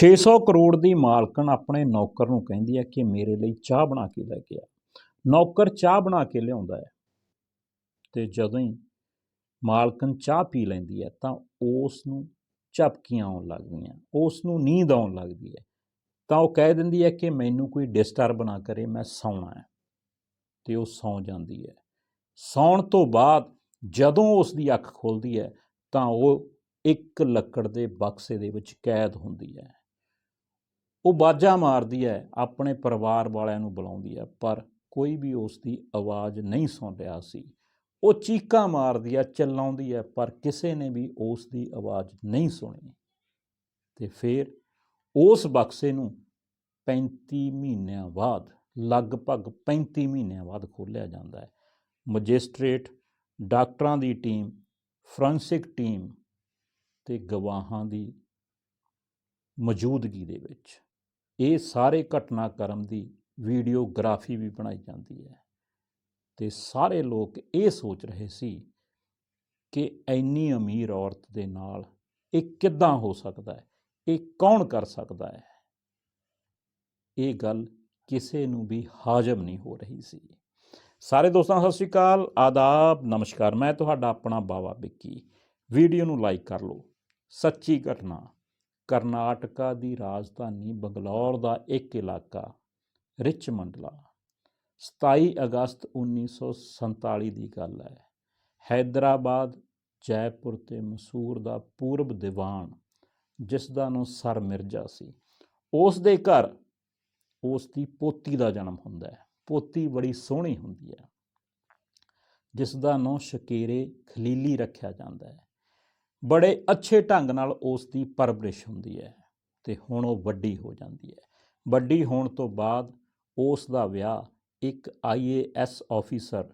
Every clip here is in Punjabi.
600 ਕਰੋੜ ਦੀ ਮਾਲਕਣ ਆਪਣੇ ਨੌਕਰ ਨੂੰ ਕਹਿੰਦੀ ਹੈ ਕਿ ਮੇਰੇ ਲਈ ਚਾਹ ਬਣਾ ਕੇ ਲੈ ਕੇ ਆ। ਨੌਕਰ ਚਾਹ ਬਣਾ ਕੇ ਲਿਆਉਂਦਾ ਹੈ ਤੇ ਜਦੋਂ ਹੀ ਮਾਲਕਣ ਚਾਹ ਪੀ ਲੈਂਦੀ ਹੈ ਤਾਂ ਉਸ ਨੂੰ ਝਪਕੀਆਂ ਆਉਣ ਲੱਗਦੀਆਂ ਉਸ ਨੂੰ ਨੀਂਦ ਆਉਣ ਲੱਗਦੀ ਹੈ। ਤਾਂ ਉਹ ਕਹਿ ਦਿੰਦੀ ਹੈ ਕਿ ਮੈਨੂੰ ਕੋਈ ਡਿਸਟਰਬ ਨਾ ਕਰੇ, ਮੈਂ ਸੌਣਾ ਹੈ। ਤੇ ਉਹ ਸੌਂ ਜਾਂਦੀ ਹੈ। ਸੌਣ ਤੋਂ ਬਾਅਦ ਜਦੋਂ ਉਸ ਦੀ ਅੱਖ ਖੁੱਲਦੀ ਹੈ ਤਾਂ ਉਹ ਇੱਕ ਲੱਕੜ ਦੇ ਬਕਸੇ ਦੇ ਵਿੱਚ ਕੈਦ ਹੁੰਦੀ ਹੈ। ਉਹ ਬਾਜਾ ਮਾਰਦੀ ਹੈ, ਆਪਣੇ ਪਰਿਵਾਰ ਵਾਲਿਆਂ ਨੂੰ ਬੁਲਾਉਂਦੀ ਹੈ, ਪਰ ਕੋਈ ਵੀ ਉਸ ਦੀ ਆਵਾਜ਼ ਨਹੀਂ ਸੁਣ ਰਿਹਾ ਸੀ। ਉਹ ਚੀਕਾਂ ਮਾਰਦੀ ਹੈ ਚਿল্ਲਾਉਂਦੀ ਹੈ, ਪਰ ਕਿਸੇ ਨੇ ਵੀ ਉਸ ਦੀ ਆਵਾਜ਼ ਨਹੀਂ ਸੁਣੀ। ਤੇ ਫਿਰ ਉਸ ਬਕਸੇ ਨੂੰ 35 ਮਹੀਨਿਆਂ ਬਾਅਦ, ਲਗਭਗ 35 ਮਹੀਨਿਆਂ ਬਾਅਦ ਖੋਲ੍ਹਿਆ ਜਾਂਦਾ ਹੈ। ਮੈਜਿਸਟ੍ਰੇਟ, ਡਾਕਟਰਾਂ ਦੀ ਟੀਮ, ਫੋਰੈਂਸਿਕ ਟੀਮ ਤੇ ਗਵਾਹਾਂ ਦੀ ਮੌਜੂਦਗੀ ਦੇ ਵਿੱਚ। ਇਹ ਸਾਰੇ ਘਟਨਾਕ੍ਰਮ ਦੀ ਵੀਡੀਓਗ੍ਰਾਫੀ ਵੀ ਬਣਾਈ ਜਾਂਦੀ ਹੈ। ਤੇ ਸਾਰੇ ਲੋਕ ਇਹ ਸੋਚ ਰਹੇ ਸੀ ਕਿ ਇੰਨੀ ਅਮੀਰ ਔਰਤ ਦੇ ਨਾਲ ਇਹ ਕਿੱਦਾਂ ਹੋ ਸਕਦਾ ਹੈ? ਇਹ ਕੌਣ ਕਰ ਸਕਦਾ ਹੈ? ਇਹ ਗੱਲ ਕਿਸੇ ਨੂੰ ਵੀ ਹਾਜ਼ਮ ਨਹੀਂ ਹੋ ਰਹੀ ਸੀ। ਸਾਰੇ ਦੋਸਤਾਂ, ਸਤਿ ਸ਼੍ਰੀ ਅਕਾਲ, ਆਦਾਬ, ਨਮਸਕਾਰ। ਮੈਂ ਤੁਹਾਡਾ ਆਪਣਾ ਬਾਵਾ ਵਿੱਕੀ। ਵੀਡੀਓ ਨੂੰ ਲਾਈਕ ਕਰ ਲਓ। ਸੱਚੀ ਘਟਨਾ। ਕਰਨਾਟਕਾ ਦੀ ਰਾਜਧਾਨੀ ਬੰਗਲੌਰ ਦਾ ਇੱਕ ਇਲਾਕਾ ਰਿਚ ਮੰਡਲਾ 27 ਅਗਸਤ 1947 ਦੀ ਗੱਲ ਹੈ। ਹੈਦਰਾਬਾਦ, ਜੈਪੁਰ ਤੇ ਮਸੂਰ ਦਾ ਪੂਰਬ ਦੀਵਾਨ ਜਿਸ ਦਾ ਨਾਂ ਸਰ ਮਿਰਜ਼ਾ ਸੀ। ਉਸ ਦੇ ਘਰ ਉਸ ਦੀ ਪੋਤੀ ਦਾ ਜਨਮ ਹੁੰਦਾ ਹੈ। ਪੋਤੀ ਬੜੀ ਸੋਹਣੀ ਹੁੰਦੀ ਹੈ ਜਿਸ ਦਾ ਨਾਂ ਸ਼ਕੇਰੇ ਖਲੀਲੀ ਰੱਖਿਆ ਜਾਂਦਾ ਹੈ। ਬੜੇ ਅੱਛੇ ਢੰਗ ਨਾਲ ਉਸ ਦੀ ਪਰਵਰਿਸ਼ ਹੁੰਦੀ ਹੈ ਤੇ ਹੁਣ ਉਹ ਵੱਡੀ ਹੋ ਜਾਂਦੀ ਹੈ। ਵੱਡੀ ਹੋਣ ਤੋਂ ਬਾਅਦ ਉਸ ਦਾ ਵਿਆਹ ਇੱਕ ਆਈਏਐਸ ਆਫੀਸਰ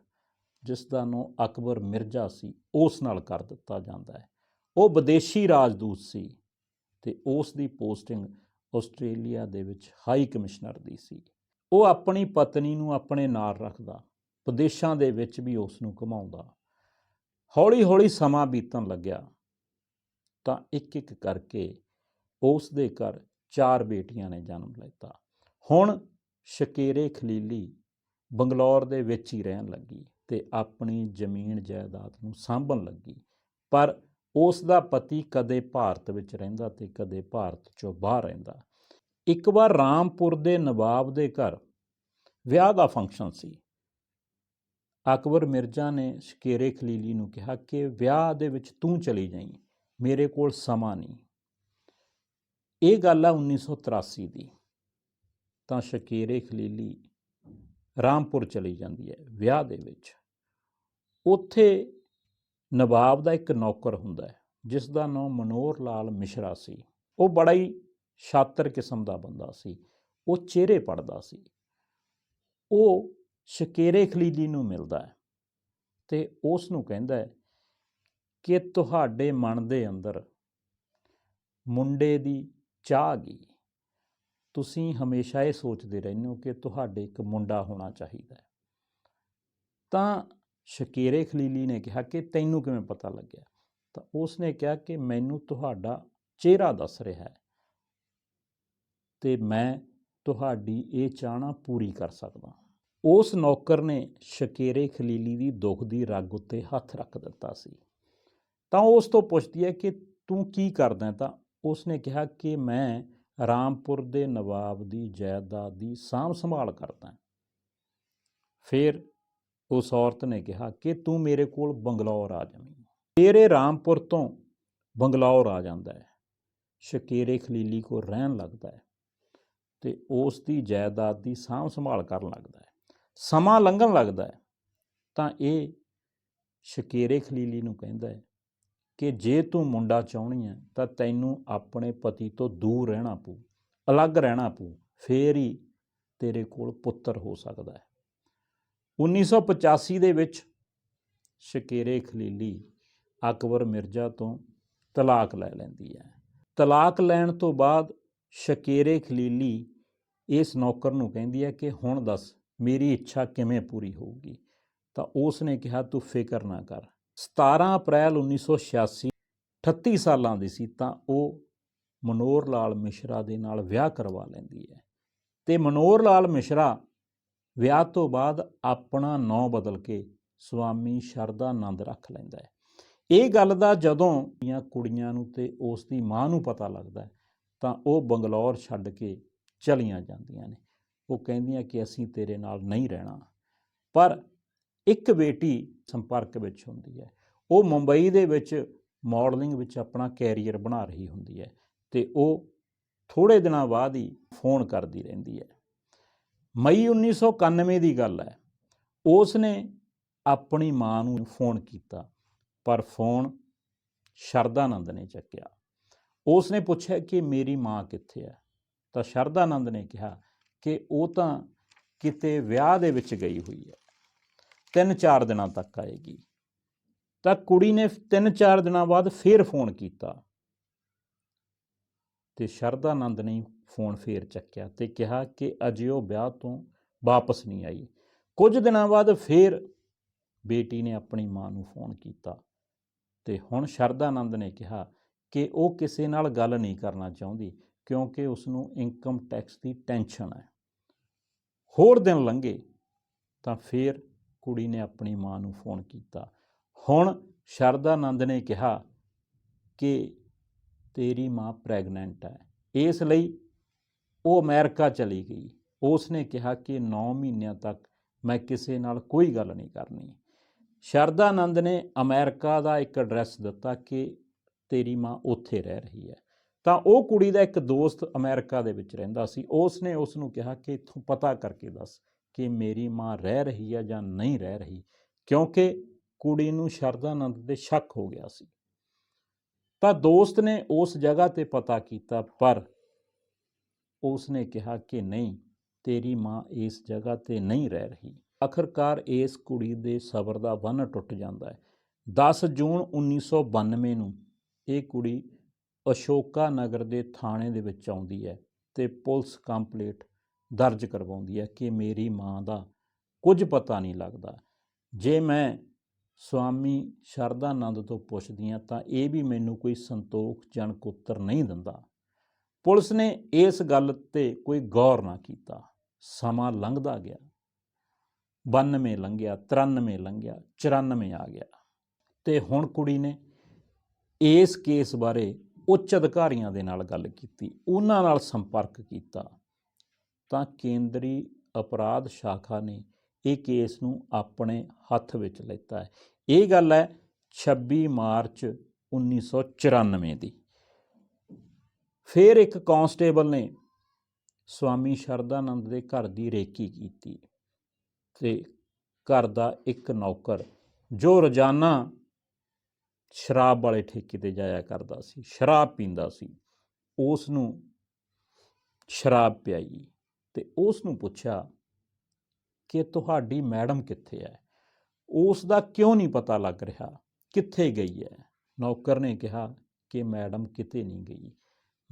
ਜਿਸ ਦਾ ਨਾਂ ਅਕਬਰ ਮਿਰਜ਼ਾ ਸੀ, ਉਸ ਨਾਲ ਕਰ ਦਿੱਤਾ ਜਾਂਦਾ ਹੈ। ਉਹ ਵਿਦੇਸ਼ੀ ਰਾਜਦੂਤ ਸੀ ਤੇ ਉਸ ਦੀ ਪੋਸਟਿੰਗ ਆਸਟ੍ਰੇਲੀਆ ਦੇ ਵਿੱਚ ਹਾਈ ਕਮਿਸ਼ਨਰ ਦੀ ਸੀ। ਉਹ ਆਪਣੀ ਪਤਨੀ ਨੂੰ ਆਪਣੇ ਨਾਲ ਰੱਖਦਾ, ਵਿਦੇਸ਼ਾਂ ਦੇ ਵਿੱਚ ਵੀ ਉਸ ਨੂੰ ਘੁਮਾਉਂਦਾ। ਹੌਲੀ-ਹੌਲੀ ਸਮਾਂ ਬੀਤਣ ਲੱਗਿਆ। ਤਾਂ ਇੱਕ ਇੱਕ ਕਰਕੇ ਉਸ ਦੇ ਘਰ ਚਾਰ ਬੇਟੀਆਂ ਨੇ ਜਨਮ ਲੈਤਾ। ਹੁਣ ਸ਼ਕੇਰੇ ਖਲੀਲੀ ਬੰਗਲੌਰ ਦੇ ਵਿੱਚ ਹੀ ਰਹਿਣ ਲੱਗੀ ਤੇ ਆਪਣੀ ਜ਼ਮੀਨ ਜਾਇਦਾਦ ਨੂੰ ਸਾਂਭਣ ਲੱਗੀ। ਪਰ ਉਸ ਦਾ ਪਤੀ ਕਦੇ ਭਾਰਤ ਵਿੱਚ ਰਹਿੰਦਾ ਤੇ ਕਦੇ ਭਾਰਤ ਚੋਂ ਬਾਹਰ ਰਹਿੰਦਾ। ਇੱਕ ਵਾਰ ਰਾਮਪੁਰ ਦੇ ਨਵਾਬ ਦੇ ਘਰ ਵਿਆਹ ਦਾ ਫੰਕਸ਼ਨ ਸੀ। ਅਕਬਰ ਮਿਰਜ਼ਾ ਨੇ ਸ਼ਕੇਰੇ ਖਲੀਲੀ ਨੂੰ ਕਿਹਾ ਕਿ ਵਿਆਹ ਦੇ ਵਿੱਚ ਤੂੰ ਚਲੀ ਜਾਈਂ। ਮੇਰੇ ਕੋਲ ਸਮਾਂ ਨਹੀਂ। ਇਹ ਗੱਲ ਆ 1983 ਦੀ। ਤਾਂ ਸ਼ਕੀਰੇ ਖਲੀਲੀ ਰਾਮਪੁਰ ਚਲੀ ਜਾਂਦੀ ਹੈ ਵਿਆਹ ਦੇ ਵਿੱਚ। ਉੱਥੇ ਨਵਾਬ ਦਾ ਇੱਕ ਨੌਕਰ ਹੁੰਦਾ ਹੈ ਜਿਸ ਦਾ ਨਾਮ ਮਨੋਹਰ ਲਾਲ ਮਿਸ਼ਰਾ ਸੀ। ਉਹ ਬੜਾ ਹੀ ਸ਼ਾਤਰ ਕਿਸਮ ਦਾ ਬੰਦਾ ਸੀ। ਉਹ ਚਿਹਰੇ ਪੜਦਾ ਸੀ। ਉਹ ਸ਼ਕੇਰੇ ਖਲੀਲੀ ਨੂੰ ਮਿਲਦਾ ਹੈ ਤੇ ਉਸ ਨੂੰ ਕਹਿੰਦਾ ਹੈ ਕਿ ਤੁਹਾਡੇ ਮਨ ਦੇ ਅੰਦਰ ਮੁੰਡੇ ਦੀ ਚਾਹ ਗਈ ਤੁਸੀਂ ਹਮੇਸ਼ਾ ਇਹ ਸੋਚਦੇ ਰਹਿੰਦੇ ਹੋ ਕਿ ਤੁਹਾਡੇ ਇੱਕ ਮੁੰਡਾ ਹੋਣਾ ਚਾਹੀਦਾ। ਹੈ ਤਾਂ ਸ਼ਕੀਰੇ ਖਲੀਲੀ ਨੇ ਕਿਹਾ ਕਿ ਤੈਨੂੰ ਕਿਵੇਂ ਪਤਾ ਲੱਗਿਆ? ਤਾਂ ਉਸ ਨੇ ਕਿਹਾ ਕਿ ਮੈਨੂੰ ਤੁਹਾਡਾ ਚਿਹਰਾ ਦੱਸ ਰਿਹਾ ਹੈ। ਤੇ ਮੈਂ ਤੁਹਾਡੀ ਇਹ ਚਾਹਨਾ ਪੂਰੀ ਕਰ ਸਕਦਾ। ਉਸ ਨੌਕਰ ਨੇ ਸ਼ਕੀਰੇ ਖਲੀਲੀ ਦੀ ਦੁੱਖ ਦੀ ਰਗ ਉੱਤੇ ਹੱਥ ਰੱਖ ਦਿੱਤਾ ਸੀ। ਤਾਂ ਉਸ ਤੋਂ ਪੁੱਛਦੀ ਹੈ ਕਿ ਤੂੰ ਕੀ ਕਰਦਾ ਤਾਂ ਉਸਨੇ ਕਿਹਾ ਕਿ ਮੈਂ ਰਾਮਪੁਰ ਦੇ ਨਵਾਬ ਦੀ ਜਾਇਦਾਦ ਦੀ ਸਾਂਭ ਸੰਭਾਲ ਕਰਦਾ ਫਿਰ ਉਸ ਔਰਤ ਨੇ ਕਿਹਾ ਕਿ ਤੂੰ ਮੇਰੇ ਕੋਲ ਬੰਗਲੌਰ ਆ ਜਾਵੀਂ। ਤੇਰੇ ਰਾਮਪੁਰ ਤੋਂ ਬੰਗਲੌਰ ਆ ਜਾਂਦਾ ਹੈ। ਸ਼ਕੀਰੇ ਖਲੀਲੀ ਕੋ ਰਹਿਣ ਲੱਗਦਾ ਹੈ ਤੇ ਉਸ ਦੀ ਜਾਇਦਾਦ ਦੀ ਸਾਂਭ ਸੰਭਾਲ ਕਰਨ ਲੱਗਦਾ ਹੈ। ਸਮਾਂ ਲੰਘਣ ਲੱਗਦਾ ਹੈ ਤਾਂ ਇਹ ਸ਼ਕੀਰੇ ਖਲੀਲੀ ਨੂੰ ਕਹਿੰਦਾ ਹੈ ਕਿ ਜੇ ਤੂੰ ਮੁੰਡਾ ਚਾਹਣੀ ਹੈ ਤਾਂ ਤੈਨੂੰ ਆਪਣੇ ਪਤੀ ਤੋਂ ਦੂਰ ਰਹਿਣਾ ਪਊ, ਅਲੱਗ ਰਹਿਣਾ ਪਊ, ਫੇਰ ਹੀ ਤੇਰੇ ਕੋਲ ਪੁੱਤਰ ਹੋ ਸਕਦਾ ਹੈ। 1985 ਦੇ ਵਿੱਚ ਸ਼ਕੀਰੇ ਖਲੀਲੀ ਅਕਬਰ ਮਿਰਜ਼ਾ ਤੋਂ ਤਲਾਕ ਲੈ ਲੈਂਦੀ ਹੈ ਤਲਾਕ ਲੈਣ ਤੋਂ ਬਾਅਦ ਸ਼ਕੀਰੇ ਖਲੀਲੀ ਇਸ ਨੌਕਰ ਨੂੰ ਕਹਿੰਦੀ ਹੈ ਕਿ ਹੁਣ ਦੱਸ, ਮੇਰੀ ਇੱਛਾ ਕਿਵੇਂ ਪੂਰੀ ਹੋਊਗੀ? ਤਾਂ ਉਸ ਨੇ ਕਿਹਾ, ਤੂੰ ਫਿਕਰ ਨਾ ਕਰ 17 ਅਪ੍ਰੈਲ 1986 38 ਸਾਲਾਂ ਦੀ ਸੀ, ਤਾਂ ਉਹ ਮਨੋਹਰ ਲਾਲ ਮਿਸ਼ਰਾ ਦੇ ਨਾਲ ਵਿਆਹ ਕਰਵਾ ਲੈਂਦੀ ਹੈ। ਤੇ ਮਨੋਹਰ ਲਾਲ ਮਿਸ਼ਰਾ ਵਿਆਹ ਤੋਂ ਬਾਅਦ ਆਪਣਾ ਨਾਂ ਬਦਲ ਕੇ ਸੁਆਮੀ ਸ਼ਰਦਾਨੰਦ ਰੱਖ ਲੈਂਦਾ ਹੈ। ਇਹ ਗੱਲ ਦਾ ਜਦੋਂ ਦੀਆਂ ਕੁੜੀਆਂ ਨੂੰ ਤੇ ਉਸ ਦੀ ਮਾਂ ਨੂੰ ਪਤਾ ਲੱਗਦਾ ਤਾਂ ਉਹ ਬੰਗਲੌਰ ਛੱਡ ਕੇ ਚਲੀਆਂ ਜਾਂਦੀਆਂ ਨੇ। ਉਹ ਕਹਿੰਦੀਆਂ ਕਿ ਅਸੀਂ ਤੇਰੇ ਨਾਲ ਨਹੀਂ ਰਹਿਣਾ। ਪਰ ਇੱਕ ਬੇਟੀ ਸੰਪਰਕ ਵਿੱਚ ਹੁੰਦੀ ਹੈ। ਉਹ ਮੁੰਬਈ ਦੇ ਵਿੱਚ ਮਾਡਲਿੰਗ ਵਿੱਚ ਆਪਣਾ ਕੈਰੀਅਰ ਬਣਾ ਰਹੀ ਹੁੰਦੀ ਹੈ ਤੇ ਉਹ ਥੋੜੇ ਦਿਨਾਂ ਬਾਅਦ ਹੀ ਫੋਨ ਕਰਦੀ ਰਹਿੰਦੀ ਹੈ। ਮਈ 1991 ਦੀ ਗੱਲ ਹੈ। ਉਸ ਨੇ ਆਪਣੀ ਮਾਂ ਨੂੰ ਫੋਨ ਕੀਤਾ, ਪਰ ਫੋਨ ਸ਼ਰਦਾਨੰਦ ਨੇ ਚੱਕਿਆ। ਉਸ ਨੇ ਪੁੱਛਿਆ ਕਿ ਮੇਰੀ ਮਾਂ ਕਿੱਥੇ ਹੈ? ਤਾਂ ਸ਼ਰਦਾਨੰਦ ਨੇ ਕਿਹਾ ਕਿ ਉਹ ਤਾਂ ਕਿਤੇ ਵਿਆਹ ਦੇ ਵਿੱਚ ਗਈ ਹੋਈ ਹੈ। ਤਿੰਨ ਚਾਰ ਦਿਨਾਂ ਤੱਕ ਆਏਗੀ। ਤਾਂ ਕੁੜੀ ਨੇ ਤਿੰਨ ਚਾਰ ਦਿਨਾਂ ਬਾਅਦ ਫੇਰ ਫੋਨ ਕੀਤਾ। ਤੇ ਸ਼ਰਦਾਨੰਦ ਨੇ ਫੋਨ ਫੇਰ ਚੱਕਿਆ ਤੇ ਕਿਹਾ ਕਿ ਅਜੇ ਉਹ ਵਿਆਹ ਤੋਂ ਵਾਪਸ ਨਹੀਂ ਆਈ। ਕੁਝ ਦਿਨਾਂ ਬਾਅਦ ਫੇਰ ਬੇਟੀ ਨੇ ਆਪਣੀ ਮਾਂ ਨੂੰ ਫੋਨ ਕੀਤਾ ਤੇ ਹੁਣ ਸ਼ਰਦਾਨੰਦ ਨੇ ਕਿਹਾ ਕਿ ਉਹ ਕਿਸੇ ਨਾਲ ਗੱਲ ਨਹੀਂ ਕਰਨਾ ਚਾਹੁੰਦੀ ਕਿਉਂਕਿ ਉਸ ਨੂੰ ਇਨਕਮ ਟੈਕਸ ਦੀ ਟੈਨਸ਼ਨ ਹੈ। ਹੋਰ ਦਿਨ ਲੰਘੇ ਤਾਂ ਫੇਰ ਕੁੜੀ ਨੇ ਆਪਣੀ ਮਾਂ ਨੂੰ ਫੋਨ ਕੀਤਾ। ਹੁਣ ਸ਼ਰਦਾਨੰਦ ਨੇ ਕਿਹਾ ਕਿ ਤੇਰੀ ਮਾਂ ਪ੍ਰੈਗਨੈਂਟ ਹੈ। ਇਸ ਲਈ ਉਹ ਅਮਰੀਕਾ ਚਲੀ ਗਈ। ਉਸ ਨੇ ਕਿਹਾ ਕਿ 9 ਮਹੀਨਿਆਂ ਤੱਕ ਮੈਂ ਕਿਸੇ ਨਾਲ ਕੋਈ ਗੱਲ ਨਹੀਂ ਕਰਨੀ। ਸ਼ਰਦਾਨੰਦ ਨੇ ਅਮਰੀਕਾ ਦਾ ਇੱਕ ਐਡਰੈਸ ਦਿੱਤਾ ਕਿ ਤੇਰੀ ਮਾਂ ਉੱਥੇ ਰਹਿ ਰਹੀ ਹੈ। ਤਾਂ ਉਹ ਕੁੜੀ ਦਾ ਇੱਕ ਦੋਸਤ ਅਮਰੀਕਾ ਦੇ ਵਿੱਚ ਰਹਿੰਦਾ ਸੀ। ਉਸ ਨੇ ਉਸ ਨੂੰ ਕਿਹਾ ਕਿ ਇੱਥੋਂ ਪਤਾ ਕਰਕੇ ਦੱਸ ਕਿ ਮੇਰੀ ਮਾਂ ਰਹਿ ਰਹੀ ਹੈ ਜਾਂ ਨਹੀਂ ਰਹਿ ਰਹੀ, ਕਿਉਂਕਿ ਕੁੜੀ ਨੂੰ ਸ਼ਰਦਾਨੰਦ ਦੇ ਸ਼ੱਕ ਹੋ ਗਿਆ ਸੀ। ਤਾਂ ਦੋਸਤ ਨੇ ਉਸ ਜਗ੍ਹਾ ਤੇ ਪਤਾ ਕੀਤਾ, ਪਰ ਉਸ ਨੇ ਕਿਹਾ ਕਿ ਨਹੀਂ, ਤੇਰੀ ਮਾਂ ਇਸ ਜਗ੍ਹਾ ਤੇ ਨਹੀਂ ਰਹਿ ਰਹੀ। ਆਖਰਕਾਰ ਇਸ ਕੁੜੀ ਦੇ ਸਬਰ ਦਾ ਬੰਨ ਟੁੱਟ ਜਾਂਦਾ ਹੈ। 10 ਜੂਨ 1992 ਨੂੰ ਇਹ ਕੁੜੀ ਅਸ਼ੋਕਾ ਨਗਰ ਦੇ ਥਾਣੇ ਦੇ ਵਿੱਚ ਆਉਂਦੀ ਹੈ ਤੇ ਪੁਲਿਸ ਕੰਪਲੀਟ ਦਰਜ ਕਰਵਾਉਂਦੀ ਹੈ ਕਿ ਮੇਰੀ ਮਾਂ ਦਾ ਕੁਝ ਪਤਾ ਨਹੀਂ ਲੱਗਦਾ। ਜੇ ਮੈਂ ਸਵਾਮੀ ਸ਼ਰਦਾਨੰਦ ਤੋਂ ਪੁੱਛਦੀ ਹਾਂ, ਤਾਂ ਇਹ ਵੀ ਮੈਨੂੰ ਕੋਈ ਸੰਤੋਖਜਨਕ ਉੱਤਰ ਨਹੀਂ ਦਿੰਦਾ। ਪੁਲਿਸ ਨੇ ਇਸ ਗੱਲ ਤੇ ਕੋਈ ਗੌਰ ਨਾ ਕੀਤਾ। ਸਮਾਂ ਲੰਘਦਾ ਗਿਆ। 92 ਲੰਘਿਆ 93 ਲੰਘਿਆ 94 ਆ ਗਿਆ। ਤੇ ਹੁਣ ਕੁੜੀ ਨੇ ਇਸ ਕੇਸ ਬਾਰੇ ਉੱਚ ਅਧਿਕਾਰੀਆਂ ਦੇ ਨਾਲ ਗੱਲ ਕੀਤੀ, ਉਹਨਾਂ ਨਾਲ ਸੰਪਰਕ ਕੀਤਾ। ਤਾਂ ਕੇਂਦਰੀ ਅਪਰਾਧ ਸ਼ਾਖਾ ਨੇ ਇਹ ਕੇਸ ਨੂੰ ਆਪਣੇ ਹੱਥ ਵਿੱਚ ਲਿੱਤਾ ਹੈ। ਇਹ ਗੱਲ ਹੈ 26 ਮਾਰਚ 1994 ਦੀ। ਫਿਰ ਇੱਕ ਕਾਂਸਟੇਬਲ ਨੇ ਸਵਾਮੀ ਸ਼ਰਦਾਨੰਦ ਦੇ ਘਰ ਦੀ ਰੇਕੀ ਕੀਤੀ ਤੇ ਘਰ ਦਾ ਇੱਕ ਨੌਕਰ ਜੋ ਰੋਜ਼ਾਨਾ ਸ਼ਰਾਬ ਵਾਲੇ ਠੇਕੇ ਤੇ ਜਾਇਆ ਕਰਦਾ ਸੀ, ਸ਼ਰਾਬ ਪੀਂਦਾ ਸੀ, ਉਸ ਨੂੰ ਸ਼ਰਾਬ ਪਿਆਈ। ਤੇ ਉਸ ਨੂੰ ਪੁੱਛਿਆ ਕਿ ਤੁਹਾਡੀ ਮੈਡਮ ਕਿੱਥੇ ਹੈ? ਉਸ ਦਾ ਕਿਉਂ ਨਹੀਂ ਪਤਾ ਲੱਗ ਰਿਹਾ? ਕਿੱਥੇ ਗਈ ਹੈ? ਨੌਕਰ ਨੇ ਕਿਹਾ ਕਿ ਮੈਡਮ ਕਿਤੇ ਨਹੀਂ ਗਈ।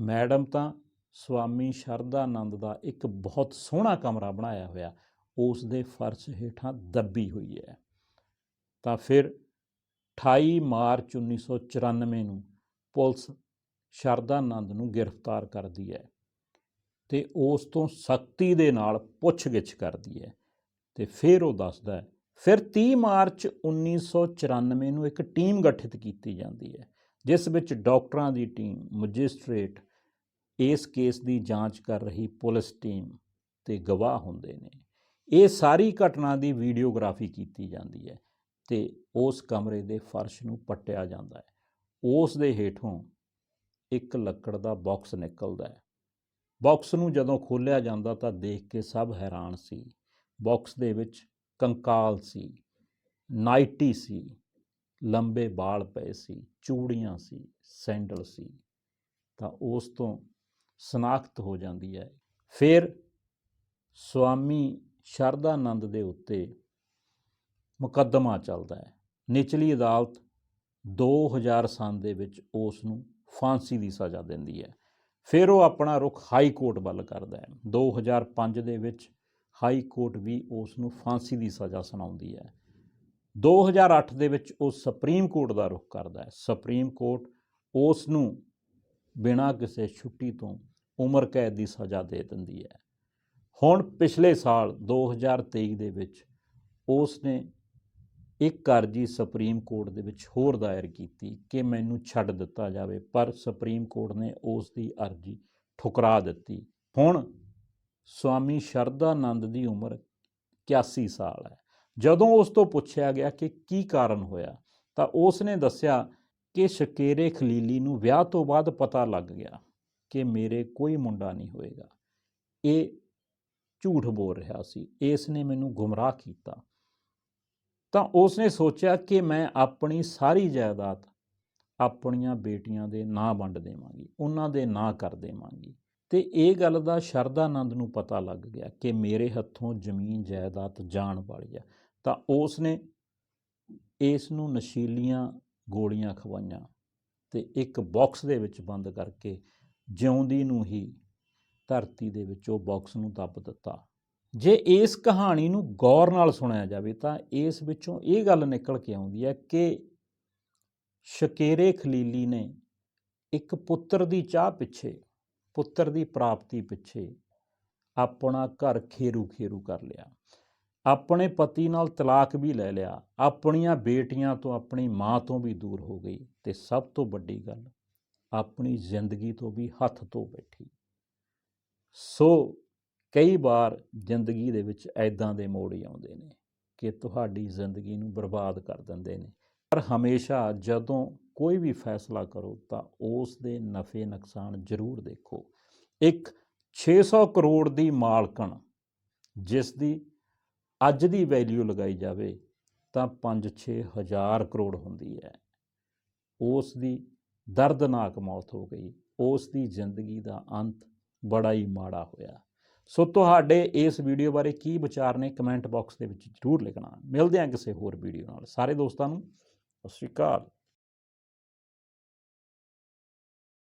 ਮੈਡਮ ਤਾਂ ਸਵਾਮੀ ਸ਼ਰਦਾਨੰਦ ਦਾ ਇੱਕ ਬਹੁਤ ਸੋਹਣਾ ਕਮਰਾ ਬਣਾਇਆ ਹੋਇਆ, ਉਸ ਦੇ ਫਰਸ਼ ਹੇਠਾਂ ਦੱਬੀ ਹੋਈ ਹੈ। ਤਾਂ ਫਿਰ 28 ਮਾਰਚ 1994 ਨੂੰ ਪੁਲਿਸ ਸ਼ਰਦਾਨੰਦ ਨੂੰ ਗ੍ਰਿਫਤਾਰ ਕਰਦੀ ਹੈ। ਤੇ ਉਸ ਤੋਂ ਸਖਤੀ ਦੇ ਨਾਲ ਪੁੱਛਗਿੱਛ ਕਰਦੀ ਹੈ ਤੇ ਫਿਰ ਉਹ ਦੱਸਦਾ ਹੈ, ਫਿਰ 30 ਮਾਰਚ 1994 ਨੂੰ ਇੱਕ ਟੀਮ ਗਠਿਤ ਕੀਤੀ ਜਾਂਦੀ ਹੈ, ਜਿਸ ਵਿੱਚ ਡਾਕਟਰਾਂ ਦੀ ਟੀਮ, ਮੈਜਿਸਟ੍ਰੇਟ ਇਸ ਕੇਸ ਦੀ ਜਾਂਚ ਕਰ ਰਹੀ ਪੁਲਿਸ ਟੀਮ ਤੇ ਗਵਾਹ ਹੁੰਦੇ ਨੇ। ਇਹ ਸਾਰੀ ਘਟਨਾ ਦੀ ਵੀਡੀਓਗ੍ਰਾਫੀ ਕੀਤੀ ਜਾਂਦੀ ਹੈ ਤੇ ਉਸ ਕਮਰੇ ਦੇ ਫਰਸ਼ ਨੂੰ ਪੱਟਿਆ ਜਾਂਦਾ ਹੈ। ਉਸ ਦੇ ਹੇਠੋਂ ਇੱਕ ਲੱਕੜ ਦਾ ਬਾਕਸ ਨਿਕਲਦਾ ਹੈ। ਬਾਕਸ ਨੂੰ ਜਦੋਂ ਖੋਲ੍ਹਿਆ ਜਾਂਦਾ ਤਾਂ ਦੇਖ ਕੇ ਸਭ ਹੈਰਾਨ ਸੀ। ਬਾਕਸ ਦੇ ਵਿੱਚ ਕੰਕਾਲ ਸੀ, ਨਾਈਟੀ ਸੀ, ਲੰਬੇ ਵਾਲ ਪਏ ਸੀ, ਚੂੜੀਆਂ ਸੀ, ਸੈਂਡਲ ਸੀ। ਤਾਂ ਉਸ ਤੋਂ ਸਨਾਖਤ ਹੋ ਜਾਂਦੀ ਹੈ। ਫਿਰ ਸਵਾਮੀ ਸ਼ਰਦਾਨੰਦ ਦੇ ਉੱਤੇ ਮੁਕੱਦਮਾ ਚੱਲਦਾ ਹੈ। ਨਿਚਲੀ ਅਦਾਲਤ 2000 ਸੰਨ ਦੇ ਵਿੱਚ ਉਸ ਨੂੰ ਫਾਂਸੀ ਦੀ ਸਜ਼ਾ ਦਿੰਦੀ ਹੈ। ਫਿਰ ਉਹ ਆਪਣਾ ਰੁਖ ਹਾਈ ਕੋਰਟ ਵੱਲ ਕਰਦਾ ਹੈ 2005 ਦੇ ਵਿੱਚ ਹਾਈ ਕੋਰਟ ਵੀ ਉਸ ਨੂੰ ਫਾਂਸੀ ਦੀ ਸਜ਼ਾ ਸੁਣਾਉਂਦੀ ਹੈ। 2008 ਦੇ ਵਿੱਚ ਉਹ ਸੁਪਰੀਮ ਕੋਰਟ ਦਾ ਰੁਖ ਕਰਦਾ ਹੈ। ਸੁਪਰੀਮ ਕੋਰਟ ਉਸ ਨੂੰ ਬਿਨਾਂ ਕਿਸੇ ਛੁੱਟੀ ਤੋਂ ਉਮਰ ਕੈਦ ਦੀ ਸਜ਼ਾ ਦੇ ਦਿੰਦੀ ਹੈ। ਹੁਣ ਪਿਛਲੇ ਸਾਲ 2023 ਦੇ ਵਿੱਚ ਉਸ ਨੇ ਇੱਕ ਅਰਜੀ ਸੁਪਰੀਮ ਕੋਰਟ ਦੇ ਵਿੱਚ ਹੋਰ ਦਾਇਰ ਕੀਤੀ ਕਿ ਮੈਨੂੰ ਛੱਡ ਦਿੱਤਾ ਜਾਵੇ, ਪਰ ਸੁਪਰੀਮ ਕੋਰਟ ਨੇ ਉਸ ਦੀ ਅਰਜੀ ਠੁਕਰਾ ਦਿੱਤੀ। ਹੁਣ ਸਵਾਮੀ ਸ਼ਰਧਾਨੰਦ ਦੀ ਉਮਰ 81 ਸਾਲ ਹੈ। ਜਦੋਂ ਉਸ ਤੋਂ ਪੁੱਛਿਆ ਗਿਆ ਕਿ ਕੀ ਕਾਰਨ ਹੋਇਆ, ਤਾਂ ਉਸ ਨੇ ਦੱਸਿਆ ਕਿ ਸ਼ਕੇਰੇ ਖਲੀਲੀ ਨੂੰ ਵਿਆਹ ਤੋਂ ਬਾਅਦ ਪਤਾ ਲੱਗ ਗਿਆ ਕਿ ਮੇਰੇ ਕੋਈ ਮੁੰਡਾ ਨਹੀਂ ਹੋਏਗਾ। ਇਹ ਝੂਠ ਬੋਲ ਰਿਹਾ ਸੀ। ਇਸ ਨੇ ਮੈਨੂੰ ਗੁੰਮਰਾਹ ਕੀਤਾ। ਤਾਂ ਉਸਨੇ ਸੋਚਿਆ ਕਿ ਮੈਂ ਆਪਣੀ ਸਾਰੀ ਜਾਇਦਾਦ ਆਪਣੀਆਂ ਬੇਟੀਆਂ ਦੇ ਨਾਂ ਵੰਡ ਦੇਵਾਂਗੀ, ਉਹਨਾਂ ਦੇ ਨਾਂ ਕਰ ਦੇਵਾਂਗੀ। ਤੇ ਇਹ ਗੱਲ ਦਾ ਸ਼ਰਧਾਨੰਦ ਨੂੰ ਪਤਾ ਲੱਗ ਗਿਆ ਕਿ ਮੇਰੇ ਹੱਥੋਂ ਜ਼ਮੀਨ ਜਾਇਦਾਦ ਜਾਣ ਵਾਲੀ ਆ। ਤਾਂ ਉਸ ਨੇ ਇਸ ਨੂੰ ਨਸ਼ੀਲੀਆਂ ਗੋਲੀਆਂ ਖਵਾਈਆਂ ਤੇ ਇੱਕ ਬਾਕਸ ਦੇ ਵਿੱਚ ਬੰਦ ਕਰਕੇ ਜਿਉਂਦੀ ਨੂੰ ਹੀ ਧਰਤੀ ਦੇ ਵਿੱਚ ਉਹ ਬਾਕਸ ਨੂੰ ਦੱਬ ਦਿੱਤਾ। ਜੇ ਇਸ ਕਹਾਣੀ ਨੂੰ ਗੌਰ ਨਾਲ ਸੁਣਿਆ ਜਾਵੇ ਤਾਂ ਇਸ ਵਿੱਚੋਂ ਇਹ ਗੱਲ ਨਿਕਲ ਕੇ ਆਉਂਦੀ ਹੈ ਕਿ ਸ਼ਕੇਰੇ ਖਲੀਲੀ ਨੇ ਇੱਕ ਪੁੱਤਰ ਦੀ ਚਾਹ ਪਿੱਛੇ, ਪੁੱਤਰ ਦੀ ਪ੍ਰਾਪਤੀ ਪਿੱਛੇ ਆਪਣਾ ਘਰ ਖੇਰੂ ਖੇਰੂ ਕਰ ਲਿਆ। ਆਪਣੇ ਪਤੀ ਨਾਲ ਤਲਾਕ ਵੀ ਲੈ ਲਿਆ। ਆਪਣੀਆਂ ਬੇਟੀਆਂ ਤੋਂ ਆਪਣੀ ਮਾਂ ਤੋਂ ਵੀ ਦੂਰ ਹੋ ਗਈ ਤੇ ਸਭ ਤੋਂ ਵੱਡੀ ਗੱਲ ਆਪਣੀ ਜ਼ਿੰਦਗੀ ਤੋਂ ਵੀ ਹੱਥ ਧੋ ਬੈਠੀ। ਸੋ ਕਈ ਵਾਰ ਜ਼ਿੰਦਗੀ ਦੇ ਵਿੱਚ ਐਦਾਂ ਦੇ ਮੋੜ ਹੀ ਆਉਂਦੇ ਨੇ ਕਿ ਤੁਹਾਡੀ ਜ਼ਿੰਦਗੀ ਨੂੰ ਬਰਬਾਦ ਕਰ ਦਿੰਦੇ ਨੇ। ਪਰ ਹਮੇਸ਼ਾ ਜਦੋਂ ਕੋਈ ਵੀ ਫੈਸਲਾ ਕਰੋ ਤਾਂ ਉਸ ਦੇ ਨਫੇ ਨੁਕਸਾਨ ਜ਼ਰੂਰ ਦੇਖੋ। ਇੱਕ 600 ਕਰੋੜ ਦੀ ਮਾਲਕਣ ਜਿਸ ਦੀ ਅੱਜ ਦੀ ਵੈਲਿਊ ਲਗਾਈ ਜਾਵੇ ਤਾਂ 5-6 ਹਜ਼ਾਰ ਕਰੋੜ ਹੁੰਦੀ ਹੈ। ਉਸ ਦੀ ਦਰਦਨਾਕ ਮੌਤ ਹੋ ਗਈ। ਉਸ ਦੀ ਜ਼ਿੰਦਗੀ ਦਾ ਅੰਤ ਬੜਾ ਹੀ ਮਾੜਾ ਹੋਇਆ। ਸੋ ਤੁਹਾਡੇ ਇਸ ਵੀਡੀਓ ਬਾਰੇ ਕੀ ਵਿਚਾਰ ਨੇ ਕਮੈਂਟ ਬਾਕਸ ਦੇ ਵਿੱਚ ਜ਼ਰੂਰ ਲਿਖਣਾ। ਮਿਲਦੇ ਹਾਂ ਕਿਸੇ ਹੋਰ ਵੀਡੀਓ ਨਾਲ। ਸਾਰੇ ਦੋਸਤਾਂ ਨੂੰ, ਸਤਿ ਸ਼੍ਰੀ ਅਕਾਲ।